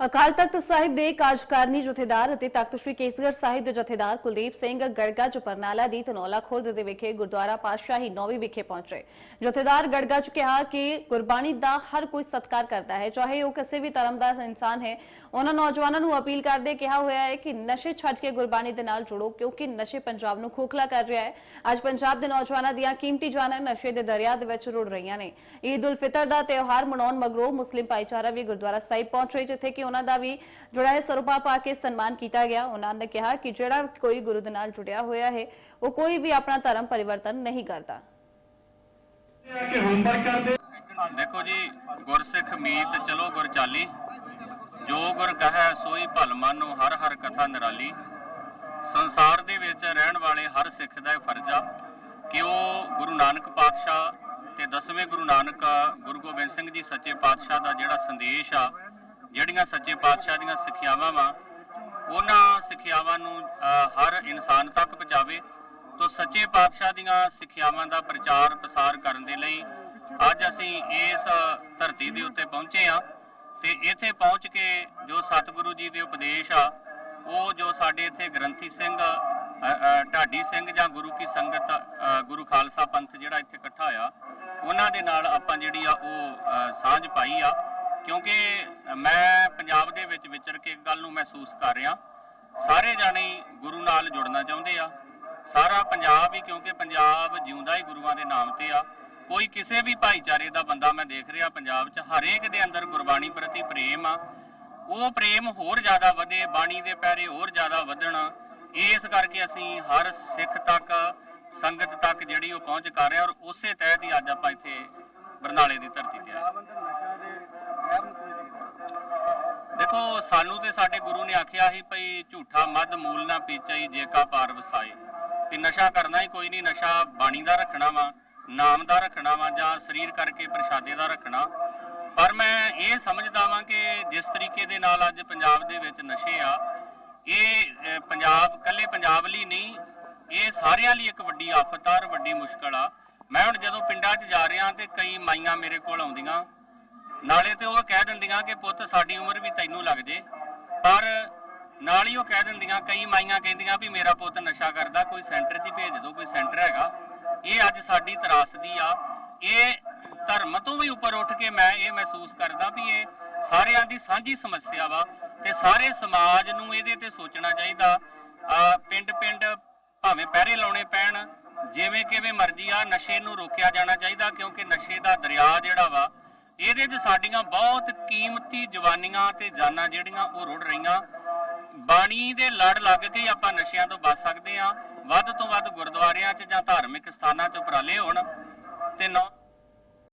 ਅਕਾਲ ਤਖਤ ਸਾਹਿਬ ਦੇ ਕਾਰਜਕਾਰਨੀ ਜਥੇਦਾਰ ਅਤੇ ਤਖਤ ਸ੍ਰੀ ਕੇਸਗੜ੍ਹ ਸਾਹਿਬ ਦੇ ਜਥੇਦਾਰ ਕੁਲਦੀਪ ਸਿੰਘ ਗੜਗਾ ਚਪਰਨਾਲਾ ਦੀ ਤਨੌਲਾ ਖੁਰਦ ਦੇ ਵਿਖੇ ਗੁਰਦੁਆਰਾ ਪਾਤਸ਼ਾਹੀ ਨੌਵੀਂ ਵਿਖੇ ਪਹੁੰਚੇ। ਜਥੇਦਾਰ ਗੜਗਾ ਚ ਕਿਹਾ ਕਿ ਗੁਰਬਾਣੀ ਦਾ ਹਰ ਕੋਈ ਸਤਿਕਾਰ ਕਰਦਾ ਹੈ, ਚਾਹੇ ਉਹ ਕਿਸੇ ਵੀ ਧਰਮ ਦਾ ਇਨਸਾਨ ਹੈ। ਉਹਨਾਂ ਨੌਜਵਾਨਾਂ ਨੂੰ ਅਪੀਲ ਕਰਦੇ ਕਿਹਾ ਹੋਇਆ ਹੈ ਕਿ ਨਸ਼ੇ ਛੱਡ ਕੇ ਗੁਰਬਾਣੀ ਦੇ ਨਾਲ ਜੁੜੋ, ਕਿਉਂਕਿ ਨਸ਼ੇ ਪੰਜਾਬ ਨੂੰ ਖੋਖਲਾ ਕਰ ਰਿਹਾ ਹੈ। ਅੱਜ ਪੰਜਾਬ ਦੇ ਨੌਜਵਾਨਾਂ ਦੀਆਂ ਕੀਮਤੀ ਜਾਨਾਂ ਨਸ਼ੇ ਦੇ ਦਰਿਆ ਦੇ ਵਿੱਚ ਰੁੜ ਰਹੀਆਂ ਨੇ। ਈਦ ਉਲ ਫਿਤਰ ਦਾ ਤਿਉਹਾਰ ਮਨਾਉਣ ਮਗਰੋਂ ਮੁਸਲਿਮ ਭਾਈਚਾਰਾ ਵੀ ਗੁਰਦੁਆਰਾ ਸਾਹਿਬ ਪਹੁੰਚ ਪਹੁੰਚੇ, ਜਿੱਥੇ ਕਿ ਉਹਨਾਂ ਦਾ ਵੀ ਜਿਹੜਾ ਹੈ ਸਰੂਪਾ ਪਾ ਕੇ ਸਨਮਾਨ ਕੀਤਾ ਗਿਆ। ਉਹਨਾਂ ਨੇ ਕਿਹਾ ਕਿ ਜਿਹੜਾ ਕੋਈ ਗੁਰੂ ਦੇ ਨਾਲ ਜੁੜਿਆ ਹੋਇਆ ਹੈ ਉਹ ਕੋਈ ਵੀ ਆਪਣਾ ਧਰਮ ਪਰਿਵਰਤਨ ਨਹੀਂ ਕਰਦਾ। ਕਿ ਹੋਮਵਰਕ ਕਰਦੇ? ਦੇਖੋ ਜੀ ਗੁਰਸਿੱਖ ਮੀਤ ਚਲੋ ਗੁਰ ਚਾਲੀ ਜੋ ਗੁਰ ਕਹੈ ਸੋਈ ਭਲ ਮਾਨੋ ਹਰ ਹਰ ਕਥਾ ਨਿਰਾਲੀ। ਸੰਸਾਰ ਦੇ ਵਿੱਚ ਰਹਿਣ ਵਾਲੇ ਹਰ ਸਿੱਖ ਦਾ ਇਹ ਫਰਜ਼ ਆ ਕਿ ਉਹ ਗੁਰੂ ਨਾਨਕ ਪਾਤਸ਼ਾਹ ਤੇ ਦਸਵੇਂ ਗੁਰੂ ਨਾਨਕ ਗੁਰੂ ਗੋਬਿੰਦ ਸਿੰਘ ਜੀ ਸੱਚੇ ਪਾਤਸ਼ਾਹ ਦਾ ਜਿਹੜਾ ਸੰਦੇਸ਼ ਆ ਜਿਹੜੀਆਂ ਸੱਚੇ ਪਾਤਸ਼ਾਹ ਦੀਆਂ ਸਿੱਖਿਆਵਾਂ ਵਾ, ਉਹਨਾਂ ਸਿੱਖਿਆਵਾਂ ਨੂੰ ਹਰ ਇਨਸਾਨ ਤੱਕ ਪਹੁੰਚਾਵੇ ਤੋ ਸੱਚੇ ਪਾਤਸ਼ਾਹ ਦੀਆਂ ਸਿੱਖਿਆਵਾਂ ਦਾ ਪ੍ਰਚਾਰ ਪ੍ਰਸਾਰ ਕਰਨ ਦੇ ਲਈ ਅੱਜ ਅਸੀਂ ਇਸ ਧਰਤੀ ਦੇ ਉੱਤੇ ਪਹੁੰਚੇ ਆ ਤੇ ਇੱਥੇ ਪਹੁੰਚ ਕੇ ਜੋ ਸਤਿਗੁਰੂ ਜੀ ਦੇ ਉਪਦੇਸ਼ ਆ, ਉਹ ਜੋ ਸਾਡੇ ਇੱਥੇ ਗ੍ਰੰਥੀ ਸਿੰਘ ਢਾਡੀ ਸਿੰਘ ਜਾਂ ਗੁਰੂ ਕੀ ਸੰਗਤ ਗੁਰੂ ਖਾਲਸਾ ਪੰਥ ਜਿਹੜਾ ਇੱਥੇ ਇਕੱਠਾ ਹੋਇਆ ਉਹਨਾਂ ਦੇ ਨਾਲ ਆਪਾਂ ਜਿਹੜੀ ਆ ਉਹ ਸਾਂਝ ਪਾਈ ਆ। ਕਿਉਂਕਿ ਮੈਂ ਪੰਜਾਬ ਦੇ ਵਿੱਚ ਵਿਚਰ ਕੇ ਇੱਕ ਗੱਲ ਨੂੰ ਮਹਿਸੂਸ ਕਰ ਰਿਹਾ। ਸਾਰੇ ਜਾਣੇ ਗੁਰੂ ਨਾਲ ਜੁੜਨਾ ਚਾਹੁੰਦੇ ਆ। ਸਾਰਾ ਪੰਜਾਬ ਹੀ ਕਿਉਂਕਿ ਪੰਜਾਬ ਜਿਉਂਦਾ ਹੀ ਗੁਰੂਆਂ ਦੇ ਨਾਮ ਤੇ ਆ। ਕੋਈ ਕਿਸੇ ਵੀ ਭਾਈਚਾਰੇ ਦਾ ਬੰਦਾ ਮੈਂ ਦੇਖ ਰਿਹਾ ਪੰਜਾਬ 'ਚ, ਹਰੇਕ ਦੇ ਅੰਦਰ ਗੁਰਬਾਣੀ ਪ੍ਰਤੀ ਪ੍ਰੇਮ ਆ। ਉਹ ਪ੍ਰੇਮ ਹੋਰ ਜ਼ਿਆਦਾ ਵਧੇ, ਬਾਣੀ ਦੇ ਪੈਰੇ ਹੋਰ ਜ਼ਿਆਦਾ ਵਧਣ। ਇਸ ਕਰਕੇ ਅਸੀਂ ਹਰ ਸਿੱਖ ਤੱਕ, ਸੰਗਤ ਤੱਕ ਜਿਹੜੀ ਉਹ ਪਹੁੰਚ ਕਰ ਰਹੇ ਹਾਂ ਔਰ ਉਸੇ ਤਹਿਤ ਹੀ ਅੱਜ ਆਪਾਂ ਇੱਥੇ ਬਰਨਾਲੇ ਦੀ ਧਰਤੀ ਤੇ ਆਏ। ਦੇਖੋ ਸਾਨੂੰ ਤੇ ਸਾਡੇ ਗੁਰੂ ਨੇ ਆਖਿਆ ਸੀ ਭਈ ਝੂਠਾ ਮਦ ਮੂਲ ਨਾ ਪੀਚਈ ਜੇਕਾ ਪਾਰ ਵਸਾਏ। ਤੇ ਨਸ਼ਾ ਕਰਨਾ ਹੀ ਕੋਈ ਨਹੀਂ ਨਸ਼ਾ ਬਾਣੀ ਦਾ ਰੱਖਣਾ ਵਾ, ਨਾਮ ਦਾ ਰੱਖਣਾ ਵਾ, ਜਾਂ ਸਰੀਰ ਕਰਕੇ ਪ੍ਰਸ਼ਾਦੇ ਦਾ ਰੱਖਣਾ। ਪਰ ਮੈਂ ਇਹ ਸਮਝਦਾ ਵਾਂ ਕਿ ਜਿਸ ਤਰੀਕੇ ਦੇ ਨਾਲ ਅੱਜ ਪੰਜਾਬ ਦੇ ਵਿੱਚ ਨਸ਼ੇ ਆ, ਇਹ ਪੰਜਾਬ, ਕੱਲੇ ਪੰਜਾਬ ਲਈ ਨਹੀਂ, ਇਹ ਸਾਰਿਆਂ ਲਈ ਇੱਕ ਵੱਡੀ ਆਫਤ ਆ ਔਰ ਵੱਡੀ ਮੁਸ਼ਕਲ ਆ। ਮੈਂ ਹੁਣ ਜਦੋਂ ਪਿੰਡਾਂ 'ਚ ਜਾ ਰਿਹਾ ਤੇ ਕਈ ਮਾਈਆਂ ਮੇਰੇ ਕੋਲ ਆਉਂਦੀਆਂ। ਨਾਲੇ ਤੇ ਉਹ ਕਹਿ ਦਿੰਦੀਆਂ ਕਿ ਪੁੱਤ ਸਾਡੀ ਉਮਰ ਵੀ ਤੈਨੂੰ ਲੱਗ ਜੇ। ਪਰ ਨਾਲ ਹੀ ਉਹ ਕਹਿ ਦਿੰਦੀਆਂ, ਕਈ ਮਾਈਆਂ ਕਹਿੰਦੀਆਂ ਵੀ ਮੇਰਾ ਪੁੱਤ ਨਸ਼ਾ ਕਰਦਾ, ਕੋਈ ਸੈਂਟਰ 'ਚ ਹੀ ਭੇਜ ਦਿਓ ਕੋਈ ਸੈਂਟਰ ਹੈਗਾ। ਇਹ ਅੱਜ ਸਾਡੀ ਤਰਾਸਦੀ ਆ। ਇਹ ਧਰਮ ਤੋਂ ਵੀ ਉੱਪਰ ਉੱਠ ਕੇ ਮੈਂ ਇਹ ਮਹਿਸੂਸ ਕਰਦਾ ਵੀ ਇਹ ਸਾਰਿਆਂ ਦੀ ਸਾਂਝੀ ਸਮੱਸਿਆ ਵਾ ਤੇ ਸਾਰੇ ਸਮਾਜ ਨੂੰ ਇਹਦੇ ਤੇ ਸੋਚਣਾ ਚਾਹੀਦਾ। ਪਿੰਡ ਪਿੰਡ ਭਾਵੇਂ ਪਹਿਰੇ ਲਾਉਣੇ ਪੈਣ, ਜਿਵੇਂ ਕਿਵੇਂ ਮਰਜ਼ੀ ਆ, ਨਸ਼ੇ ਨੂੰ ਰੋਕਿਆ ਜਾਣਾ ਚਾਹੀਦਾ ਕਿਉਂਕਿ ਨਸ਼ੇ ਦਾ ਦਰਿਆ ਜਿਹੜਾ ਵਾ ਇਹਦੇ 'ਚ ਸਾਡੀਆਂ ਬਹੁਤ ਕੀਮਤੀ ਜਵਾਨੀਆਂ ਤੇ ਜਾਨਾਂ ਜਿਹੜੀਆਂ ਉਹ ਰੁੜ ਰਹੀਆਂ। ਬਾਣੀ ਦੇ ਲੜ ਲੱਗ ਕੇ ਹੀ ਆਪਾਂ ਨਸ਼ਿਆਂ ਤੋਂ ਬਚ ਸਕਦੇ ਆ ਵੱਧ ਤੋਂ ਵੱਧ ਗੁਰਦੁਆਰਿਆਂ 'ਚ ਜਾਂ ਧਾਰਮਿਕ ਸਥਾਨਾਂ 'ਚ ਉਪਰਾਲੇ ਹੋਣ ਤੇ ਨੌ